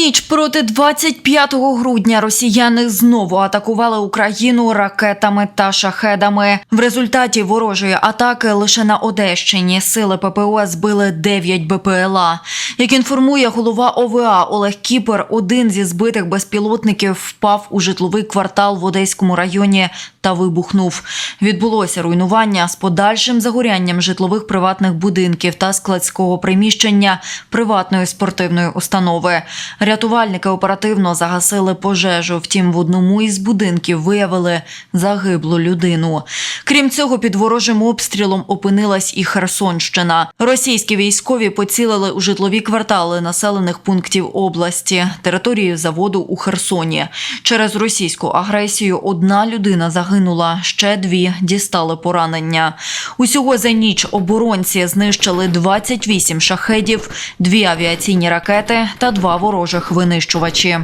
ніч проти 25 грудня росіяни знову атакували Україну ракетами та шахедами. В результаті ворожої атаки лише на Одещині сили ППО збили 9 БПЛА. Як інформує голова ОВА Олег Кіпер, один зі збитих безпілотників впав у житловий квартал в Одеському районі та вибухнув. Відбулося руйнування з подальшим загорянням житлових приватних будинків та складського приміщення приватної спортивної установи. Рятувальники оперативно загасили пожежу. Втім, в одному із будинків виявили загиблу людину. Крім цього, під ворожим обстрілом опинилась і Херсонщина. Російські військові поцілили у житлові квартали населених пунктів області, територію заводу у Херсоні. Через російську агресію одна людина загинула, ще дві дістали поранення. Усього за ніч оборонці знищили 28 шахедів, дві авіаційні ракети та два ворожих винищувачі.